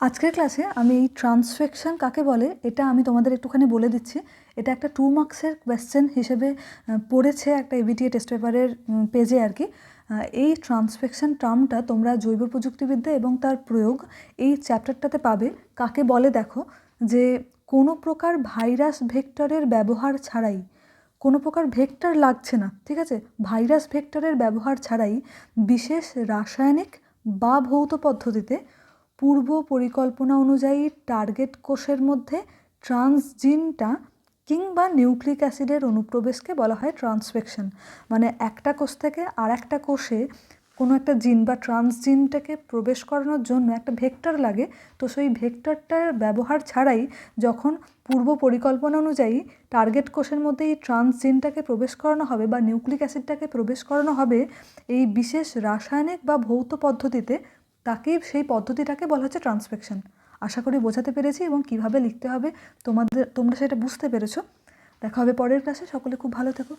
আজকের ক্লাসে আমি এই ট্রান্সফেকশন কাকে বলে, এটা আমি তোমাদের একটুখানি বলে দিচ্ছি। এটা একটা টু মার্কসের কোয়েশ্চেন হিসেবে পড়েছে একটা এবিটিএ টেস্ট পেপারের পেজে আর কি। এই ট্রান্সফেকশন টার্মটা তোমরা জৈব প্রযুক্তিবিদ্যা এবং তার প্রয়োগ এই চ্যাপ্টারটাতে পাবে। কাকে বলে দেখো, যে কোনো প্রকার ভাইরাস ভেক্টরের ব্যবহার ছাড়াই, কোনো প্রকার ভেক্টর লাগছে না, ঠিক আছে? ভাইরাস ভেক্টরের ব্যবহার ছাড়াই বিশেষ রাসায়নিক বা ভৌত পদ্ধতিতে পূর্ব পরিকল্পনা অনুযায়ী টার্গেট কোষের মধ্যে ট্রান্সজিনটা কিংবা নিউক্লিক অ্যাসিডের অনুপ্রবেশকে বলা হয় ট্রান্সফেকশন। মানে একটা কোষ থেকে আর একটা কোষে কোনো একটা জিন বা ট্রান্সজিনটাকে প্রবেশ করানোর জন্য একটা ভেক্টর লাগে, তো সেই ভেক্টরটার ব্যবহার ছাড়াই যখন পূর্ব পরিকল্পনা অনুযায়ী টার্গেট কোষের মধ্যে এই ট্রান্সজিনটাকে প্রবেশ করানো হবে বা নিউক্লিক অ্যাসিডটাকে প্রবেশ করানো হবে, এই বিশেষ রাসায়নিক বা ভৌত পদ্ধতিতে তাকেই সেই পদ্ধতিটাকে বলা হচ্ছে ট্রান্সফেকশন আশা করি বোঝাতে পেরেছি এবং কীভাবে লিখতে হবে, তোমাদের, তোমরা সেটা বুঝতে পেরেছ। দেখা হবে পরের ক্লাসে সকলে খুব ভালো থেকো।